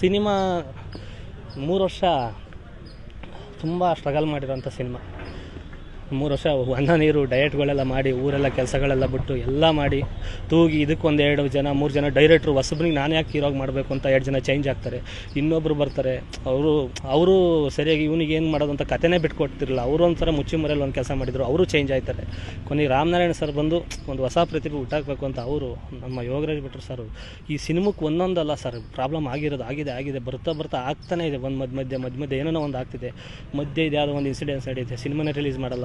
Cinema ಮೂರು ವರ್ಷ ತುಂಬ ಸ್ಟ್ರಗಲ್ ಮಾಡಿರೋಂಥ ಸಿನಿಮಾ. ಮೂರು ವರ್ಷ ಅನ್ನ ನೀರು ಡಯಟ್ಗಳೆಲ್ಲ ಮಾಡಿ, ಊರೆಲ್ಲ ಕೆಲಸಗಳೆಲ್ಲ ಬಿಟ್ಟು ಎಲ್ಲ ಮಾಡಿ, ತೂಗಿ ಇದಕ್ಕೊಂದು ಎರಡು ಜನ, ಮೂರು ಜನ ಡೈರೆಕ್ಟ್ರು ಹೊಸಬ್ರಿಗೆ ನಾನು ಯಾಕೆ ಹೀರೋಗಿ ಮಾಡಬೇಕು ಅಂತ ಎರಡು ಜನ ಚೇಂಜ್ ಆಗ್ತಾರೆ. ಇನ್ನೊಬ್ರು ಬರ್ತಾರೆ. ಅವರು ಅವರು ಸರಿಯಾಗಿ ಇವನಿಗೆ ಏನು ಮಾಡೋದು ಅಂತ ಕತೆನೇ ಬಿಟ್ಕೊಡ್ತಿರಲಿಲ್ಲ ಅವರು ಒಂಥರ ಮುಚ್ಚಿ ಮರೆಯಲ್ಲಿ ಒಂದು ಕೆಲಸ ಮಾಡಿದರು, ಅವರು ಚೇಂಜ್ ಆಯ್ತಾರೆ. ಕೊನೆಗೆ ರಾಮನಾರಾಯಣ ಸರ್ ಬಂದು ಒಂದು ಹೊಸ ಪ್ರತಿಭೆ ಹುಟ್ಟಾಕಬೇಕು ಅಂತ ಅವರು, ನಮ್ಮ ಯೋಗರಾಜ್ ಭಟ್ರು ಸರ್ ಈ ಸಿನಿಮಕ್ಕೆ ಒಂದೊಂದಲ್ಲ ಸರ್ ಪ್ರಾಬ್ಲಮ್ ಆಗಿರೋದು, ಆಗಿದೆ ಆಗಿದೆ, ಬರ್ತಾ ಬರ್ತಾ ಆಗ್ತಾನೆ ಇದೆ. ಒಂದು ಮಧ್ಯ ಮಧ್ಯೆ ಮಧ್ಯ ಮಧ್ಯೆ ಏನೋ ಒಂದು ಆಗ್ತಿದೆ. ಮಧ್ಯೆ ಇದು ಯಾವುದೋ ಒಂದು ಇನ್ಸಿಡೆನ್ಸ್ ನಡೆಯುತ್ತೆ ಸಿನಿಮಾನೇ ರಿಲೀಸ್ ಮಾಡಲ್ಲ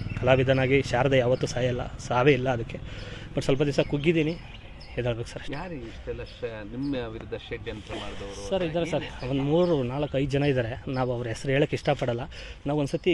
ಕಲಾವಿದನಾಗಿ ಶಾರದೆ ಯಾವತ್ತೂ ಸಾಯಲ್ಲ ಸಾವೇ ಇಲ್ಲ ಅದಕ್ಕೆ. ಬಟ್ ಸ್ವಲ್ಪ ದಿವಸ ಕುಗ್ಗಿದ್ದೀನಿ ಎದಾಳ್ಬೇಕು ಸರ್ ಯಾರು ಇಷ್ಟೆಲ್ಲ ನಿಮ್ಮ ವಿರುದ್ಧ ಷಡ್ಯಂತ್ರ ಮಾಡಿದವರು ಸರ್ ಇದ್ದಾರೆ ಸರ್ ಒಂದು ಮೂರು ನಾಲ್ಕು ಐದು ಜನ ಇದ್ದಾರೆ. ನಾವು ಅವ್ರ ಹೆಸರು ಹೇಳೋಕ್ಕೆ ಇಷ್ಟಪಡಲ್ಲ. ನಾವು ಒಂದು ಸತಿ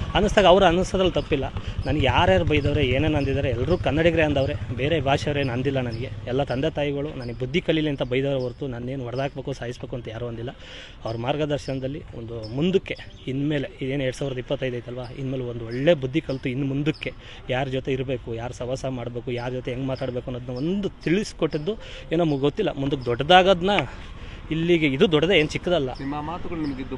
ಅನ್ನಿಸ್ದಾಗ ಅವ್ರು ಅನ್ನಿಸೋದ್ರಲ್ಲಿ ತಪ್ಪಿಲ್ಲ. ನನಗೆ ಯಾರ್ಯಾರು ಬೈದವ್ರೆ, ಏನೇನು ಅಂದಿದ್ದಾರೆ ಎಲ್ಲರೂ ಕನ್ನಡಿಗರೇ ಅಂದವ್ರೆ. ಬೇರೆ ಭಾಷೆಯವರೇನು ಅಂದಿಲ್ಲ ನನಗೆ. ಎಲ್ಲ ತಂದೆ ತಾಯಿಗಳು ನನಗೆ ಬುದ್ಧಿ ಕಲೀಲಿ ಅಂತ ಬೈದವ್ರೆ ಹೊರತು ನನ್ನೇನು ಹೊಡೆದಾಕ್ಬೇಕು, ಸಾಯಿಸ್ಬೇಕು ಅಂತ ಯಾರೂ ಅಂದಿಲ್ಲ. ಅವ್ರ ಮಾರ್ಗದರ್ಶನದಲ್ಲಿ ಒಂದು ಮುಂದಕ್ಕೆ, ಇನ್ಮೇಲೆ, ಇದೇನು ಎರಡು ಸಾವಿರದ ಇಪ್ಪತ್ತೈದು ಐತಲ್ವಾ? ಇನ್ಮೇಲೆ ಒಂದು ಒಳ್ಳೆ ಬುದ್ಧಿ ಕಲಿತು ಇನ್ನು ಮುಂದಕ್ಕೆ ಯಾರ ಜೊತೆ ಇರಬೇಕು, ಯಾರು ಸವಾಸ ಮಾಡಬೇಕು, ಯಾರ ಜೊತೆ ಹೆಂಗೆ ಮಾತಾಡಬೇಕು ಅನ್ನೋದನ್ನ ಒಂದು ತಿಳಿಸ್ಕೊಟ್ಟಿದ್ದು ಏನೋ ನಮಗೆ ಗೊತ್ತಿಲ್ಲ. ಮುಂದಕ್ಕೆ ದೊಡ್ಡದಾಗೋದನ್ನ ಇಲ್ಲಿಗೆ ಇದು ದೊಡ್ಡದೇ, ಏನು ಚಿಕ್ಕದಲ್ಲ. ನಿಮ್ಮ ಮಾತುಗಳು ನಿಮಗಿದ್ದು